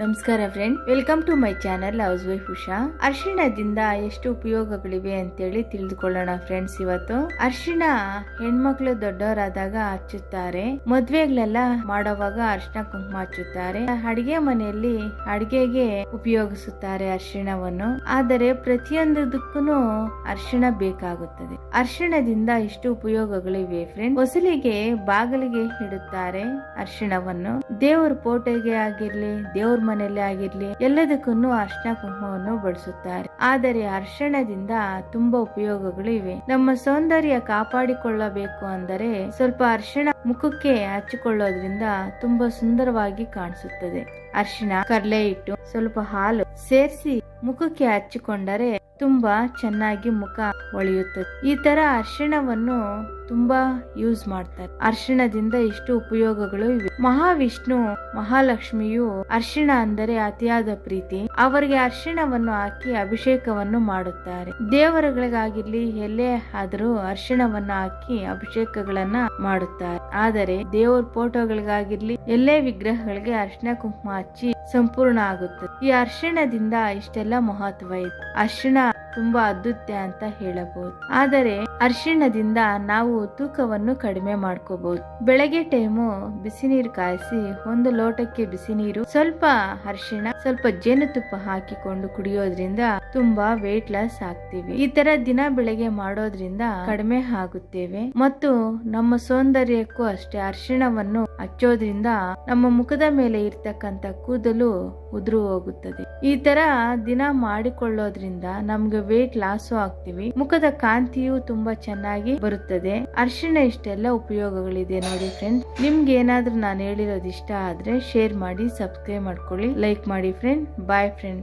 ನಮಸ್ಕಾರ friend welcome to my channel house wife Usha ಅರ್ಶಿಣದಿಂದ ಎಷ್ಟು ಉಪಯೋಗಗಳಿವೆ ಅಂತೇಳಿ ತಿಳಿದುಕೊಳ್ಳೋಣ ಫ್ರೆಂಡ್ಸ್ ಇವತ್ತು. ಅರ್ಶಿಣ ಹೆಣ್ಮಕ್ಳು ದೊಡ್ಡವರಾದಾಗ ಹಚ್ಚುತ್ತಾರೆ. ಮದ್ವೆಗಳೆಲ್ಲ ಮಾಡೋವಾಗ ಅರಿಶಿಣ ಕುಂಕುಮ ಹಚ್ಚುತ್ತಾರೆ. ಅಡಿಗೆ ಮನೆಯಲ್ಲಿ ಅಡಿಗೆಗೆ ಉಪಯೋಗಿಸುತ್ತಾರೆ ಅರ್ಶಿಣವನ್ನು. ಆದರೆ ಪ್ರತಿಯೊಂದಕ್ಕೂ ಅರ್ಶಿಣ ಬೇಕಾಗುತ್ತದೆ. ಅರ್ಶಿಣದಿಂದ ಎಷ್ಟು ಉಪಯೋಗಗಳಿವೆ ಫ್ರೆಂಡ್ ಹೊಸಲಿಗೆ ಬಾಗಿಲಿಗೆ ಇಡುತ್ತಾರೆ ಅರ್ಶಿಣವನ್ನು. ದೇವರ ಫೋಟೋಗೆ ಆಗಿರ್ಲಿ, ದೇವ್ರ ಮನೆಯಲ್ಲಿ ಆಗಿರ್ಲಿ ಎಲ್ಲದಕ್ಕೂ ಅರ್ಶನ ಕುಂಕುಮವನ್ನು ಬಳಸುತ್ತಾರೆ. ಆದರೆ ಅರ್ಶನದಿಂದ ತುಂಬಾ ಉಪಯೋಗಗಳು ಇವೆ. ನಮ್ಮ ಸೌಂದರ್ಯ ಕಾಪಾಡಿಕೊಳ್ಳಬೇಕು ಅಂದರೆ ಸ್ವಲ್ಪ ಅರ್ಶನ ಮುಖಕ್ಕೆ ಹಚ್ಚಿಕೊಳ್ಳೋದ್ರಿಂದ ತುಂಬಾ ಸುಂದರವಾಗಿ ಕಾಣಿಸುತ್ತದೆ. ಅರ್ಶಿಣ, ಕಡಲೆ ಹಿಟ್ಟು, ಸ್ವಲ್ಪ ಹಾಲು ಸೇರಿಸಿ ಮುಖಕ್ಕೆ ಹಚ್ಚಿಕೊಂಡರೆ ತುಂಬಾ ಚೆನ್ನಾಗಿ ಮುಖ ಹೊಳೆಯುತ್ತದೆ ಈ ತರ ಅರ್ಶಿಣವನ್ನು ತುಂಬಾ ಯೂಸ್ ಮಾಡ್ತಾರೆ. ಅರ್ಶಿಣದಿಂದ ಇಷ್ಟು ಉಪಯೋಗಗಳು ಇವೆ. ಮಹಾವಿಷ್ಣು, ಮಹಾಲಕ್ಷ್ಮಿಯು ಅರ್ಶಿಣ ಅಂದರೆ ಅತಿಯಾದ ಪ್ರೀತಿ. ಅವರಿಗೆ ಅರ್ಶಿಣವನ್ನು ಹಾಕಿ ಅಭಿಷೇಕವನ್ನು ಮಾಡುತ್ತಾರೆ. ದೇವರುಗಳಿಗಾಗಿರ್ಲಿ, ಎಲ್ಲೇ ಆದರೂ ಅರ್ಶಿಣವನ್ನು ಹಾಕಿ ಅಭಿಷೇಕಗಳನ್ನ ಮಾಡುತ್ತಾರೆ. ಆದರೆ ದೇವರ ಫೋಟೋಗಳಿಗಾಗಿರ್ಲಿ, ಎಲ್ಲೇ ವಿಗ್ರಹಗಳಿಗೆ ಅರ್ಶಿಣ ಕುಂಕುಮ ಹಚ್ಚಿ ಸಂಪೂರ್ಣ ಆಗುತ್ತದೆ ಈ ಅರ್ಶಿಣದಿಂದ ಇಷ್ಟೆಲ್ಲ ಮಹತ್ವ ಇದೆ. ಅರ್ಶಿಣ ತುಂಬಾ ಅದ್ಭುತ ಅಂತ ಹೇಳಬಹುದು. ಆದರೆ ಅರ್ಶಿಣದಿಂದ ನಾವು ತೂಕವನ್ನು ಕಡಿಮೆ ಮಾಡ್ಕೋಬಹುದು. ಬೆಳಗ್ಗೆ ಟೈಮು ಬಿಸಿ ನೀರು ಕಾಯಿಸಿ ಒಂದು ಲೋಟಕ್ಕೆ ಬಿಸಿ ನೀರು, ಸ್ವಲ್ಪ ಅರ್ಶಿಣ, ಸ್ವಲ್ಪ ಜೇನುತುಪ್ಪ ಹಾಕಿಕೊಂಡು ಕುಡಿಯೋದ್ರಿಂದ ತುಂಬಾ ವೇಟ್ ಲಾಸ್ ಆಗ್ತೀವಿ. ಈ ತರ ದಿನ ಬೆಳಗ್ಗೆ ಮಾಡೋದ್ರಿಂದ ಕಡಿಮೆ ಆಗುತ್ತೇವೆ. ಮತ್ತು ನಮ್ಮ ಸೌಂದರ್ಯಕ್ಕೂ ಅಷ್ಟೇ ಅರ್ಶಿಣವನ್ನು ಹಚ್ಚೋದ್ರಿಂದ ನಮ್ಮ ಮುಖದ ಮೇಲೆ ಇರ್ತಕ್ಕಂತ ಕೂದಲು ಉದುರು ಹೋಗುತ್ತದೆ. ಈ ತರ ದಿನ ಮಾಡಿಕೊಳ್ಳೋದ್ರಿಂದ ನಮ್ಗೆ ವೇಟ್ ಲಾಸು ಆಗ್ತೀವಿ. ಮುಖದ ಕಾಂತಿಯು ತುಂಬಾ ಚೆನ್ನಾಗಿ ಬರುತ್ತದೆ. ಅರ್ಶಿಣ ಇಷ್ಟೆಲ್ಲ ಉಪಯೋಗಗಳಿದೆ ನೋಡಿ ಫ್ರೆಂಡ್ಸ್ ನಿಮ್ಗೆ ಏನಾದ್ರೂ ನಾನು ಹೇಳಿರೋದು ಇಷ್ಟ ಆದ್ರೆ ಶೇರ್ ಮಾಡಿ ಸಬ್ಸ್ಕ್ರೈಬ್ ಮಾಡ್ಕೊಳ್ಳಿ. ಲೈಕ್ ಮಾಡಿ ಫ್ರೆಂಡ್ ಬಾಯ್ ಫ್ರೆಂಡ್ಸ್